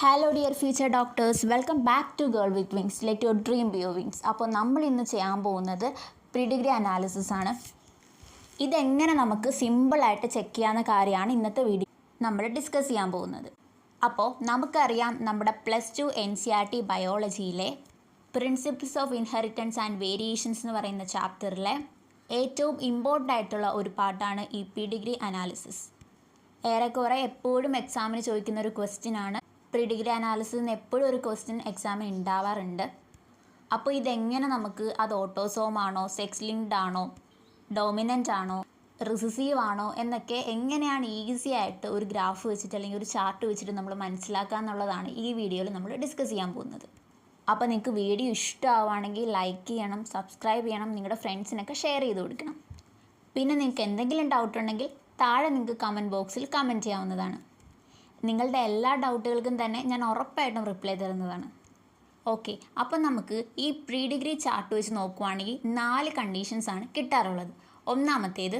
Hello dear future doctors welcome back to girl with wings let your dream be your wings അപ്പോൾ നമ്മൾ ഇന്ന് ചെയ്യാൻ പോകുന്നത് pedigree analysis ആണ്. ഇതെങ്ങനെ നമുക്ക് സിമ്പിളായിട്ട് ചെക്ക് ചെയ്യാവുന്ന കാര്യമാണ് ഇന്നത്തെ വീഡിയോ നമ്മൾ ഡിസ്കസ് ചെയ്യാൻ പോകുന്നത്. അപ്പോൾ നമുക്കറിയാം നമ്മുടെ plus two N C R T ബയോളജിയിലെ principles of inheritance and variations എന്ന് പറയുന്ന ചാപ്റ്ററിലെ ഏറ്റവും ഇമ്പോർട്ടന്റ് ആയിട്ടുള്ള ഒരു പാർട്ടാണ് ഈ പി ഡിഗ്രി അനാലിസിസ് ഏറെക്കുറെ എപ്പോഴും എക്സാമിന് ചോദിക്കുന്ന ഒരു ക്വസ്റ്റ്യൻ ആണ്. പ്രീ ഡിഗ്രി അനാലിസിൽ നിന്ന് എപ്പോഴും ഒരു ക്വസ്റ്റ്യൻ എക്സാമിന് ഉണ്ടാവാറുണ്ട് അപ്പോൾ ഇതെങ്ങനെ നമുക്ക് അത് ഓട്ടോസോം ആണോ സെക്സ് ലിങ്ക്ഡ് ആണോ ഡോമിനന്റ് ആണോ റിസസീവ് ആണോ എന്നൊക്കെ എങ്ങനെയാണ് ഈസി ആയിട്ട് ഒരു ഗ്രാഫ് വെച്ചിട്ട് അല്ലെങ്കിൽ ഒരു ചാർട്ട് വെച്ചിട്ട് നമ്മൾ മനസ്സിലാക്കുക എന്നുള്ളതാണ് ഈ വീഡിയോയിൽ നമ്മൾ ഡിസ്കസ് ചെയ്യാൻ പോകുന്നത്. അപ്പോൾ നിങ്ങൾക്ക് വീഡിയോ ഇഷ്ടമാവുകയാണെങ്കിൽ ലൈക്ക് ചെയ്യണം സബ്സ്ക്രൈബ് ചെയ്യണം നിങ്ങളുടെ ഫ്രണ്ട്സിനൊക്കെ ഷെയർ ചെയ്ത് കൊടുക്കണം. പിന്നെ നിങ്ങൾക്ക് എന്തെങ്കിലും ഡൗട്ട് ഉണ്ടെങ്കിൽ താഴെ നിങ്ങൾക്ക് കമന്റ് ബോക്സിൽ കമന്റ് ചെയ്യാവുന്നതാണ്. നിങ്ങളുടെ എല്ലാ ഡൗട്ടുകൾക്കും തന്നെ ഞാൻ ഉറപ്പായിട്ടും റിപ്ലൈ തരുന്നതാണ്. ഓക്കെ അപ്പം നമുക്ക് ഈ പ്രീ ഡിഗ്രി ചാർട്ട് വെച്ച് നോക്കുവാണെങ്കിൽ നാല് കണ്ടീഷൻസ് ആണ് കിട്ടാറുള്ളത്. ഒന്നാമത്തേത്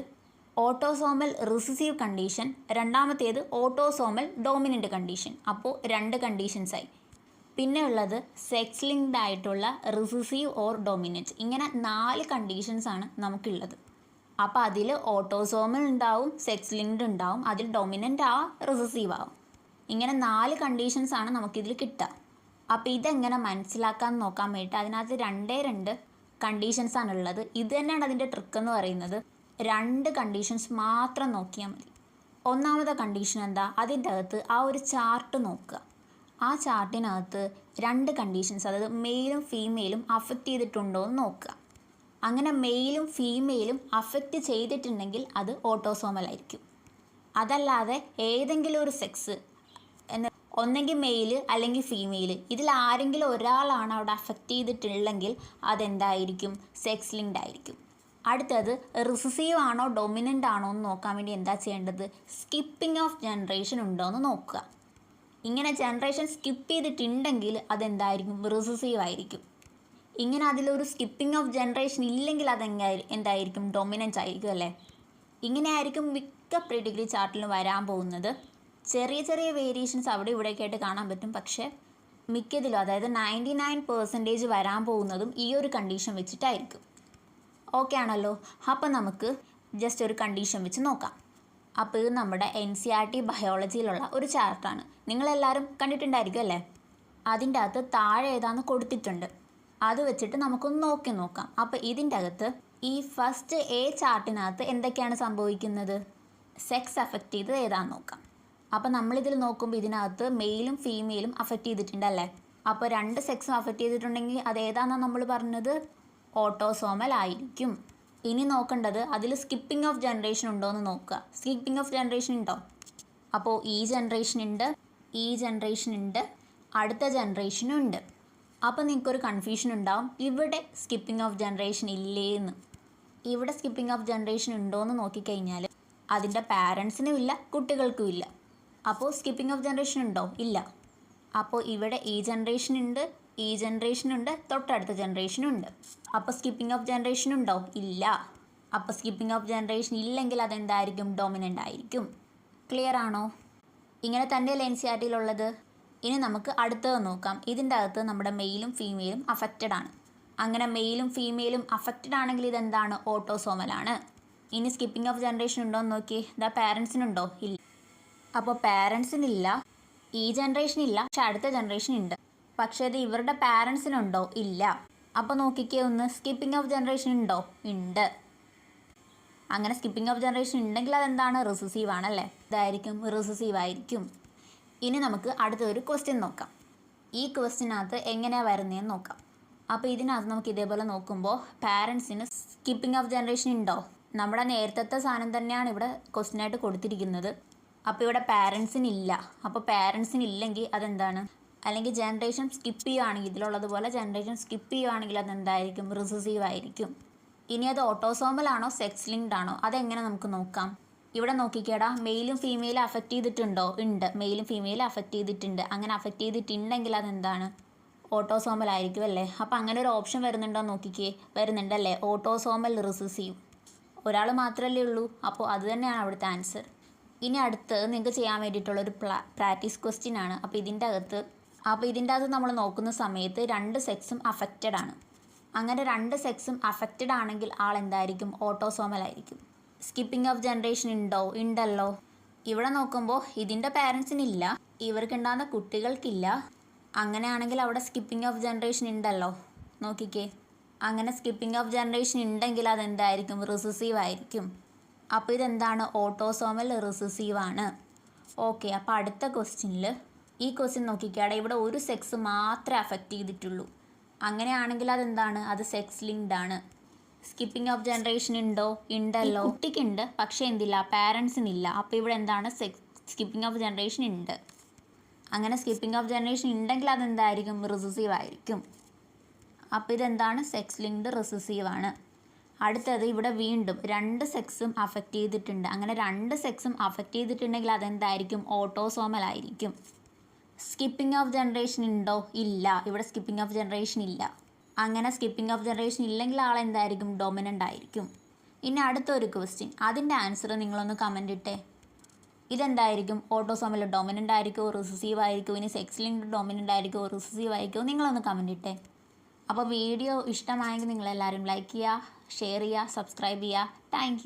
ഓട്ടോസോമൽ റിസസീവ് കണ്ടീഷൻ രണ്ടാമത്തേത് ഓട്ടോസോമൽ ഡോമിനന്റ് കണ്ടീഷൻ അപ്പോൾ രണ്ട് കണ്ടീഷൻസായി പിന്നെ ഉള്ളത് സെക്സ് ലിങ്ക്ഡ് ആയിട്ടുള്ള റിസസീവ് ഓർ ഡോമിനന്റ് ഇങ്ങനെ നാല് കണ്ടീഷൻസ് ആണ് നമുക്കുള്ളത്. അപ്പോൾ അതിൽ ഓട്ടോസോമൽ ഉണ്ടാവും സെക്സ് ലിങ്ക്ഡ് ഉണ്ടാവും അതിൽ ഡൊമിനന്റ് ആ റിസസീവ് ആവും. ഇങ്ങനെ നാല് കണ്ടീഷൻസ് ആണ് നമുക്കിതിൽ കിട്ടുക. അപ്പോൾ ഇതെങ്ങനെ മനസ്സിലാക്കാൻ നോക്കാൻ വേണ്ടിയിട്ട് അതിനകത്ത് രണ്ടേ രണ്ട് കണ്ടീഷൻസ് ആണ് ഉള്ളത്. ഇത് തന്നെയാണ് അതിന്റെ ട്രിക്ക് എന്ന് പറയുന്നത്. രണ്ട് കണ്ടീഷൻസ് മാത്രം നോക്കിയാൽ മതി. ഒന്നാമത്തെ കണ്ടീഷൻ എന്താ? അതിന്റെ അകത്ത് ആ ഒരു ചാർട്ട് നോക്കുക. ആ ചാർട്ടിനകത്ത് രണ്ട് കണ്ടീഷൻസ് അതായത് മെയിലും ഫീമെയിലും അഫക്റ്റ് ചെയ്തിട്ടുണ്ടോ എന്ന് നോക്കുക. അങ്ങനെ മെയിലും ഫീമെയിലും അഫക്റ്റ് ചെയ്തിട്ടുണ്ടെങ്കിൽ അത് ഓട്ടോസോമൽ ആയിരിക്കും. അതല്ലാതെ ഏതെങ്കിലും ഒരു സെക്സ് ഒന്നെങ്കിൽ മെയിൽ അല്ലെങ്കിൽ ഫീമെയിൽ ഇതിൽ ആരെങ്കിലും ഒരാളാണ് അവിടെ അഫക്റ്റ് ചെയ്തിട്ടുള്ളെങ്കിൽ അതെന്തായിരിക്കും? സെക്സ് ലിങ്ക്ഡ് ആയിരിക്കും. അടുത്തത് റിസസീവ് ആണോ ഡൊമിനന്റ് ആണോ എന്ന് നോക്കാൻ വേണ്ടി എന്താ ചെയ്യേണ്ടത്? സ്കിപ്പിംഗ് ഓഫ് ജനറേഷൻ ഉണ്ടോ എന്ന് നോക്കുക. ഇങ്ങനെ ജനറേഷൻ സ്കിപ്പ് ചെയ്തിട്ടുണ്ടെങ്കിൽ അതെന്തായിരിക്കും? റിസസീവ് ആയിരിക്കും. ഇങ്ങനെ അതിലൊരു സ്കിപ്പിംഗ് ഓഫ് ജനറേഷൻ ഇല്ലെങ്കിൽ അതെങ്ങനെ എന്തായിരിക്കും? ഡൊമിനൻസ് ആയിരിക്കും അല്ലേ? ഇങ്ങനെയായിരിക്കും മിക്ക പ്രീ ഡിഗ്രി ചാർട്ടിലും വരാൻ പോകുന്നത്. ചെറിയ ചെറിയ വേരിയേഷൻസ് അവിടെ ഇവിടെയൊക്കെ ആയിട്ട് കാണാൻ പറ്റും. പക്ഷേ മിക്കതിലും അതായത് നയന്റി നയൻ പെർസെന്റേജ് വരാൻ പോകുന്നതും ഈ ഒരു കണ്ടീഷൻ വെച്ചിട്ടായിരിക്കും. ഓക്കെ ആണല്ലോ. അപ്പം നമുക്ക് ജസ്റ്റ് ഒരു കണ്ടീഷൻ വെച്ച് നോക്കാം. അപ്പോൾ ഇത് നമ്മുടെ എൻ സി ആർ ടി ബയോളജിയിലുള്ള ഒരു ചാർട്ടാണ് നിങ്ങളെല്ലാവരും കണ്ടിട്ടുണ്ടായിരിക്കും അല്ലേ? അതിന്റെ അകത്ത് താഴെ ഏതാന്ന് കൊടുത്തിട്ടുണ്ട്. അത് വെച്ചിട്ട് നമുക്കൊന്ന് നോക്കി നോക്കാം. അപ്പോൾ ഇതിന്റെ അകത്ത് ഈ ഫസ്റ്റ് എ ചാർട്ടിനകത്ത് എന്തൊക്കെയാണ് സംഭവിക്കുന്നത്? സെക്സ് അഫക്റ്റ് ചെയ്തത് ഏതാന്ന് നോക്കാം. അപ്പോൾ നമ്മളിതിൽ നോക്കുമ്പോൾ ഇതിനകത്ത് മെയിലും ഫീമെയിലും അഫക്റ്റ് ചെയ്തിട്ടുണ്ടല്ലേ? അപ്പോൾ രണ്ട് സെക്സും അഫക്റ്റ് ചെയ്തിട്ടുണ്ടെങ്കിൽ അത് ഏതാണെന്നാണ് നമ്മൾ പറഞ്ഞത്? ഓട്ടോസോമൽ ആയിരിക്കും. ഇനി നോക്കേണ്ടത് അതിൽ സ്കിപ്പിംഗ് ഓഫ് ജനറേഷൻ ഉണ്ടോ എന്ന് നോക്കുക. സ്കിപ്പിംഗ് ഓഫ് ജനറേഷൻ ഉണ്ടോ? അപ്പോൾ ഈ ജനറേഷൻ ഉണ്ട് ഈ ജനറേഷൻ ഉണ്ട് അടുത്ത ജനറേഷനും ഉണ്ട്. അപ്പോൾ നിങ്ങൾക്കൊരു കൺഫ്യൂഷൻ ഉണ്ടാവും. ഇവിടെ സ്കിപ്പിംഗ് ഓഫ് ജനറേഷൻ ഇല്ലേ എന്ന് ഇവിടെ സ്കിപ്പിംഗ് ഓഫ് ജനറേഷൻ ഉണ്ടോ എന്ന് നോക്കിക്കഴിഞ്ഞാൽ അതിന്റെ പാരൻസിനും ഇല്ല കുട്ടികൾക്കും ഇല്ല. അപ്പോൾ സ്കിപ്പിംഗ് ഓഫ് ജനറേഷൻ ഉണ്ടോ? ഇല്ല. അപ്പോൾ ഇവിടെ ഈ ജനറേഷൻ ഉണ്ട് ഈ ജനറേഷൻ ഉണ്ട് തൊട്ടടുത്ത ജനറേഷൻ ഉണ്ട്. അപ്പോൾ സ്കിപ്പിംഗ് ഓഫ് ജനറേഷൻ ഉണ്ടോ? ഇല്ല. അപ്പോൾ സ്കിപ്പിംഗ് ഓഫ് ജനറേഷൻ ഇല്ലെങ്കിൽ അതെന്തായിരിക്കും? ഡോമിനന്റ് ആയിരിക്കും. ക്ലിയർ ആണോ? ഇങ്ങനെ തന്നെയല്ലേ എൻ സി ആർ ടിയിലുള്ളത് ഇനി നമുക്ക് അടുത്തത് നോക്കാം. ഇതിന്റെ അകത്ത് നമ്മുടെ മെയിലും ഫീമെയിലും അഫക്റ്റഡ് ആണ്. അങ്ങനെ മെയിലും ഫീമെയിലും അഫക്റ്റഡ് ആണെങ്കിൽ ഇതെന്താണ്? ഓട്ടോസോമലാണ് ഇനി സ്കിപ്പിംഗ് ഓഫ് ജനറേഷൻ ഉണ്ടോ എന്ന് നോക്കി ദ പാരൻസിനുണ്ടോ ഇല്ല. അപ്പോൾ പാരൻസിനില്ല ഈ ജനറേഷൻ ഇല്ല. പക്ഷെ അടുത്ത ജനറേഷൻ ഉണ്ട് പക്ഷേ ഇത് ഇവരുടെ പാരൻസിനുണ്ടോ ഇല്ല. അപ്പോൾ നോക്കിക്കേ ഒന്ന്. സ്കിപ്പിംഗ് ഓഫ് ജനറേഷൻ ഉണ്ടോ ഉണ്ട് അങ്ങനെ സ്കിപ്പിംഗ് ഓഫ് ജനറേഷൻ ഉണ്ടെങ്കിൽ അതെന്താണ്? റിസസീവ് ആണല്ലേ? ഇതായിരിക്കും. റിസസീവ് ആയിരിക്കും. ഇനി നമുക്ക് അടുത്തൊരു ക്വസ്റ്റ്യൻ നോക്കാം. ഈ ക്വസ്റ്റ്യനകത്ത് എങ്ങനെയാണ് വരുന്നതെന്ന് നോക്കാം. അപ്പോൾ ഇതിനകത്ത് നമുക്ക് ഇതേപോലെ നോക്കുമ്പോൾ പാരൻസിന് സ്കിപ്പിംഗ് ഓഫ് ജനറേഷൻ ഉണ്ടോ നമ്മുടെ നേരത്തെ സാധനം തന്നെയാണ് ഇവിടെ ക്വസ്റ്റ്യനായിട്ട് കൊടുത്തിരിക്കുന്നത്. അപ്പോൾ ഇവിടെ പാരൻസിനില്ല. അപ്പോൾ പാരൻസിനില്ലെങ്കിൽ അതെന്താണ്? അല്ലെങ്കിൽ ജനറേഷൻ സ്കിപ്പ് ചെയ്യുകയാണെങ്കിൽ ഇതിലുള്ളതുപോലെ ജനറേഷൻ സ്കിപ്പ് ചെയ്യുകയാണെങ്കിൽ അതെന്തായിരിക്കും? റിസസീവ് ആയിരിക്കും. ഇനി അത് ഓട്ടോസോമൽ ആണോ സെക്സ് ലിങ്ക്ഡ് ആണോ? അതെങ്ങനെ നമുക്ക് നോക്കാം? ഇവിടെ നോക്കിക്കേടാ. മെയിലും ഫീമെയിലും അഫക്റ്റ് ചെയ്തിട്ടുണ്ടോ? ഉണ്ട്. മെയിലും ഫീമെയിലും അഫക്റ്റ് ചെയ്തിട്ടുണ്ട്. അങ്ങനെ അഫക്റ്റ് ചെയ്തിട്ടുണ്ടെങ്കിൽ അതെന്താണ്? ഓട്ടോസോമൽ ആയിരിക്കും അല്ലേ? അപ്പോൾ അങ്ങനെ ഒരു ഓപ്ഷൻ വരുന്നുണ്ടോ നോക്കിക്കേ. വരുന്നുണ്ടല്ലേ ഓട്ടോസോമൽ റിസസീവ്. ഒരാൾ മാത്രമല്ലേ ഉള്ളൂ. അപ്പോൾ അത് തന്നെയാണ് അവിടുത്തെ ആൻസർ. ഇനി അടുത്ത് നിങ്ങൾക്ക് ചെയ്യാൻ വേണ്ടിയിട്ടുള്ള ഒരു പ്രാക്ടീസ് ക്വസ്റ്റ്യൻ ആണ്. അപ്പോൾ ഇതിന്റെ അകത്ത് അപ്പോൾ ഇതിന്റെ അകത്ത് നമ്മൾ നോക്കുന്ന സമയത്ത് രണ്ട് സെക്സും അഫക്റ്റഡ് ആണ്. അങ്ങനെ രണ്ട് സെക്സും അഫക്റ്റഡ് ആണെങ്കിൽ ആൾ എന്തായിരിക്കും? ഓട്ടോസോമൽ ആയിരിക്കും. സ്കിപ്പിംഗ് ഓഫ് ജനറേഷൻ ഉണ്ടോ? ഉണ്ടല്ലോ. ഇവിടെ നോക്കുമ്പോൾ ഇതിന്റെ പാരൻസിനില്ല ഇവർക്കുണ്ടാകുന്ന കുട്ടികൾക്കില്ല. അങ്ങനെയാണെങ്കിൽ അവിടെ സ്കിപ്പിംഗ് ഓഫ് ജനറേഷൻ ഉണ്ടല്ലോ. നോക്കിക്കേ. അങ്ങനെ സ്കിപ്പിംഗ് ഓഫ് ജനറേഷൻ ഉണ്ടെങ്കിൽ അതെന്തായിരിക്കും? റിസസീവ് ആയിരിക്കും. അപ്പോൾ ഇതെന്താണ്? ഓട്ടോസോമൽ റിസസീവ് ആണ്. ഓക്കെ അപ്പോൾ അടുത്ത ക്വസ്റ്റ്യനിൽ ഈ ക്വസ്റ്റ്യൻ നോക്കിക്കാടെ ഇവിടെ ഒരു സെക്സ് മാത്രമേ അഫക്റ്റ് ചെയ്തിട്ടുള്ളൂ. അങ്ങനെയാണെങ്കിൽ അതെന്താണ്? അത് സെക്സ് ലിങ്ക്ഡ് ആണ്. സ്കിപ്പിംഗ് ഓഫ് ജനറേഷൻ ഉണ്ടോ? ഉണ്ടല്ലോ. കുട്ടിക്കുണ്ട്. പക്ഷേ എന്തില്ല പാരൻസിനില്ല അപ്പോൾ ഇവിടെ എന്താണ്? സെക്സ് സ്കിപ്പിംഗ് ഓഫ് ജനറേഷൻ ഉണ്ട്. അങ്ങനെ സ്കിപ്പിംഗ് ഓഫ് ജനറേഷൻ ഉണ്ടെങ്കിൽ അതെന്തായിരിക്കും? റിസസീവ് ആയിരിക്കും. അപ്പോൾ ഇതെന്താണ്? സെക്സ് ലിങ്ക്ഡ് റിസസീവ് ആണ്. അടുത്തത് ഇവിടെ വീണ്ടും രണ്ട് സെക്സും അഫക്റ്റ് ചെയ്തിട്ടുണ്ട്. അങ്ങനെ രണ്ട് സെക്സും അഫക്റ്റ് ചെയ്തിട്ടുണ്ടെങ്കിൽ അതെന്തായിരിക്കും? ഓട്ടോസോമൽ ആയിരിക്കും. സ്കിപ്പിംഗ് ഓഫ് ജനറേഷൻ ഉണ്ടോ? ഇല്ല. ഇവിടെ സ്കിപ്പിംഗ് ഓഫ് ജനറേഷൻ ഇല്ല. അങ്ങനെ സ്കിപ്പിംഗ് ഓഫ് ജനറേഷൻ ഇല്ലെങ്കിൽ ആൾ എന്തായിരിക്കും? ഡൊമിനന്റ് ആയിരിക്കും. ഇനി അടുത്തൊരു ക്വസ്റ്റ്യൻ അതിന്റെ ആൻസർ നിങ്ങളൊന്ന് കമന്റ് ഇട്ടേ. ഇതെന്തായിരിക്കും? ഓട്ടോസോമിൽ ഡൊമിനന്റ് ആയിരിക്കുമോ റിസസീവ് ആയിരിക്കുമോ ഇനി സെക്സ് ലിങ്ക് ഡൊമിനന്റ് ആയിരിക്കുമോ റിസസീവ് ആയിരിക്കുമോ നിങ്ങളൊന്ന് കമന്റ് ഇട്ടേ. അപ്പോൾ വീഡിയോ ഇഷ്ടമായെങ്കിൽ നിങ്ങളെല്ലാവരും ലൈക്ക് ചെയ്യുക ഷെയർ ചെയ്യുക സബ്സ്ക്രൈബ് ചെയ്യുക. താങ്ക്